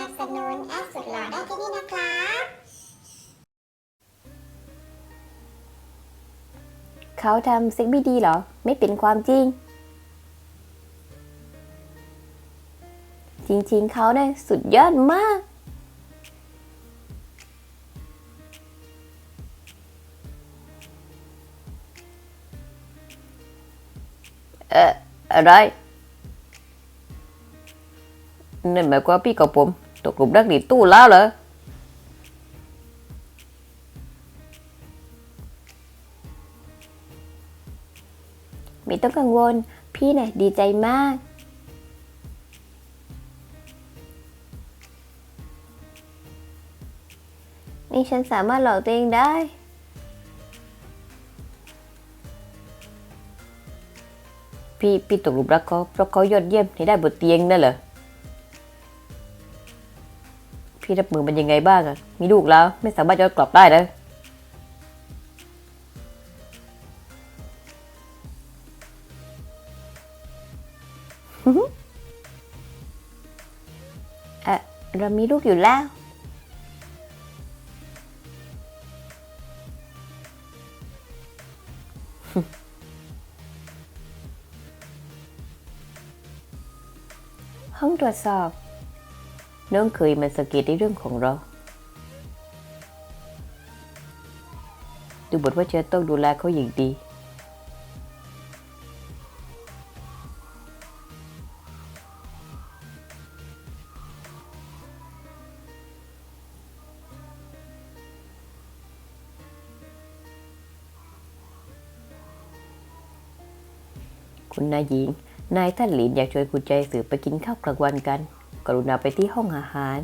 นับสนุนแอดสุดหล่อได้ที่นี่นะครับเขาทำสิ่งไม่ดีเหรอ ไม่เป็นความจริง จริงๆ เขาเนี่ยสุดยอดมาก เอ่ออะไรนั่นหมายความว่าพี่กับผม ตกหลุมรักดีตู้แล้วเหรอไม่ต้องกังวล พี่เนี่ยดีใจมาก นี่ฉันสามารถหลอกตัวเองได้ พี่ พี่ตกหลุมรักเขาเพราะเขายอดเยี่ยมในด้บนเตียงนั่นเหรอ พี่รับมือมันยังไงบ้างอะมีลูกแล้วไม่สามารถย้อนกลับได้แล้วเออเรามีลูกอยู่แล้ว ห้องตรวจสอบ น้องเคยมาสังเกตในเรื่องของเรา ดูบทว่าจะต้องดูแลเขาอย่างดี คุณนายหญิง นายท่านหลินอยากชวนคุณใจสืบไปกินข้าวกลางวันกัน กรุณาไปที่ห้องอาหาร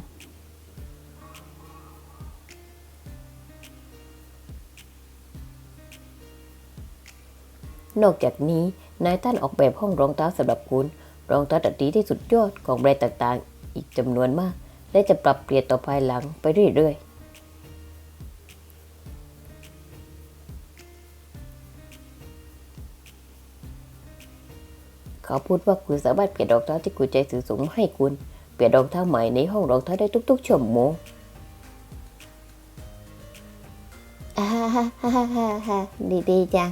นอกจากนี้นายท่านออกแบบห้องรองเท้าสำหรับคุณ รองเท้าตัดดีที่สุดยอดของแบรนด์ต่างๆ อีกจำนวนมาก และจะปรับเปลี่ยนต่อภายหลังไปเรื่อยๆเขาพูดว่าคุณสามารถเปลี่ยนรองเท้าที่คุณใจสื่อสูงให้คุณ เปลี่ยนรองเท้าใหม่ในห้องรองเท้าได้ทุกๆชั่วโมงฮ่าฮ่าฮ่าฮ่าฮ่าดีดีจัง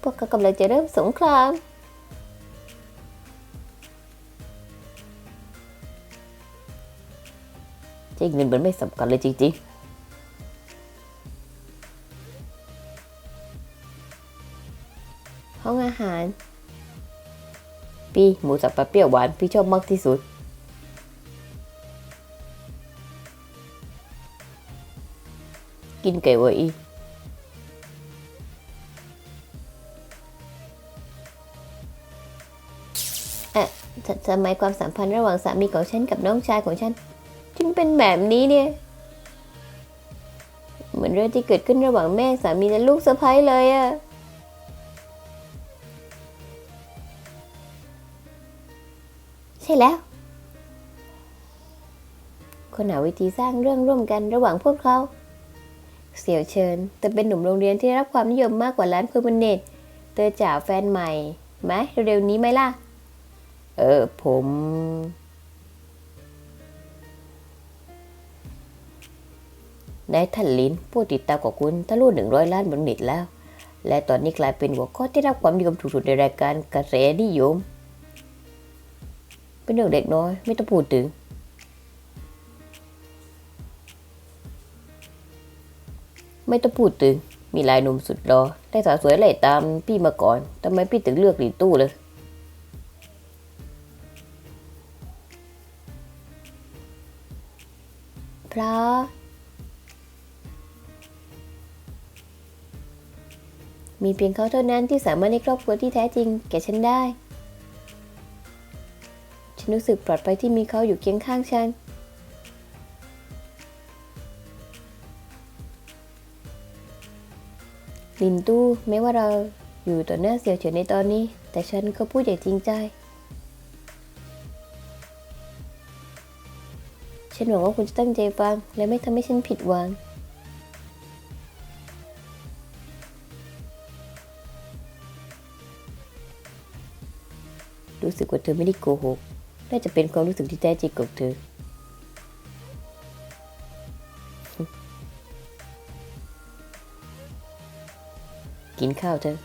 พวกเขากำลังจะเริ่มสงครามจริงเงินมันไม่สำคัญเลยจริงๆ ห้องอาหารปีหมูสับปะเปรี้ยวหวาน พี่ชอบมากที่สุด กินไก่เวออีทำไมความสัมพันธ์ระหว่างสามีของฉันกับน้องชายของฉันถึงเป็นแบบนี้เนี่ย เหมือนเรื่องที่เกิดขึ้นระหว่างแม่สามีและลูกสะใภ้เลยอะใช่แล้ว คนหาวิธีสร้างเรื่องร่วมกันระหว่างพวกเขา เสี่ยวเชิญแต่เป็นหนุ่มโรงเรียนที่ได้รับความนิยมมากกว่าร้านเพอร์มเนตเตอจ่าแฟนใหม่ไหมเร็วๆนี้ไหมล่ะ เออผม นายท่านลินผู้ติดตามของคุณทะลุหนึ่งร้อยล้านบนเน็ตแล้ว และตอนนี้กลายเป็นหัวข้อที่รับความนิยมสูงสุดในรายการกระแสนิยม เป็นเรื่องเด็กน้อยไม่ต้องพูดถึง ไม่ต้องพูดถึง มีลายหนุ่มสุดรอได้สาวสวยไล่ตามพี่มาก่อนทำไมพี่ถึงเลือกหลีตู้เลยเพราะมีเพียงเขาเท่านั้นที่สามารถให้ครอบครัวที่แท้จริง แก่ฉันได้ ฉันรู้สึกปลอดภัยที่มีเขาอยู่เคียงข้างฉัน ลินตู้แม้ว่าเราอยู่ต่อหน้าเสี่ยวเฉินในตอนนี้ แต่ฉันก็พูดอย่างจริงใจ ฉันหวังว่าคุณจะตั้งใจฟัง และไม่ทำให้ฉันผิดหวัง รู้สึกว่าเธอไม่ได้โกหก น่าจะเป็นความรู้สึกที่แท้จริงของเธอ กินข้าวเถอะ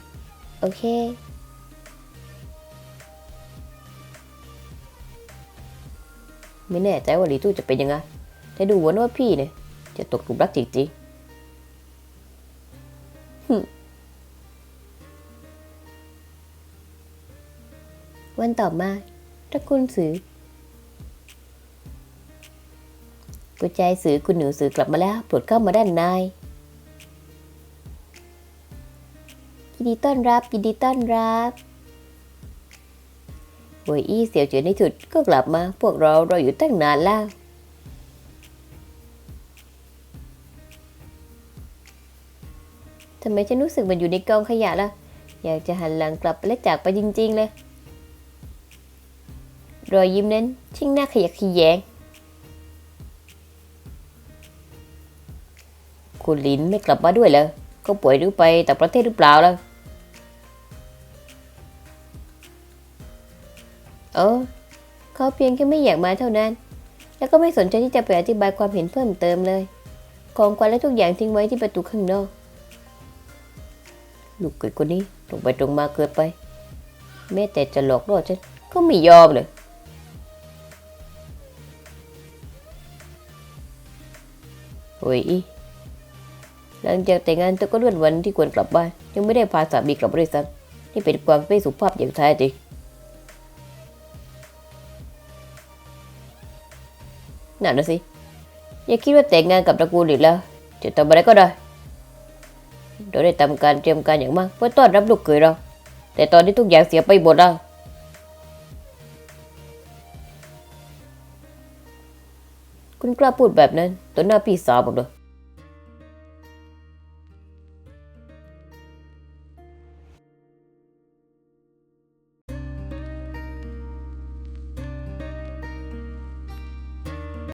โอเค ไม่แน่ใจว่าลีตู้จะเป็นยังไง แต่ดูเหมือนว่าพี่เนี่ย จะตกหลุมรักจริงวันต่อมาตระกูลสือกุญแจสือคุณหนูสือกลับมาแล้วปรดเข้ามาด้านใน ยินดีต้อนรับ ยินดีต้อนรับๆหวยอี้เสียวเจอในสุดก็กลับมา พวกเราเราอยู่ตั้งนานแล้ว ทำไมฉันรู้สึกเหมันอยู่ในกองขยะล่ะ อยากจะหันหลังกลับและจากไปจริง ๆ เลย รอยยิ้มนั้นช่างน่าขยะแขยง คุณลินไม่กลับมาด้วยเหรอเขาป่วยหรือไปต่างประเทศหรือเปล่าล่ะ เออ เขาเพียงแค่ไม่อยากมาเท่านั้น แล้วก็ไม่สนใจที่จะไปอธิบายความเห็นเพิ่มเติมเลย ของขวัญและทุกอย่างทิ้งไว้ที่ประตูข้างนอก ลูกเกดคนนี้ตรงไปตรงมาเกินไป แม้แต่จะหลอกล่อฉันก็ไม่ยอมเลยโอ้ยหลังจากแต่งงานเธอก็เลื่อนวันที่ควรกลับบ้านยังไม่ได้พาสามีกลับบริษัทนี่เป็นความไม่สุภาพอย่างแท้จริง นั่นนะสิ อย่าคิดว่าแต่งงานกับตระกูลอีกแล้ว จะทำอะไรก็ได้ โดยได้ทำการเตรียมการอย่างมากเพื่อต้อนรับลูกเขยเรา แต่ตอนนี้ทุกอย่างเสียไปหมดแล้วคุณกล้าพูดแบบนั้นต่อหน้าพี่สาวผมเลย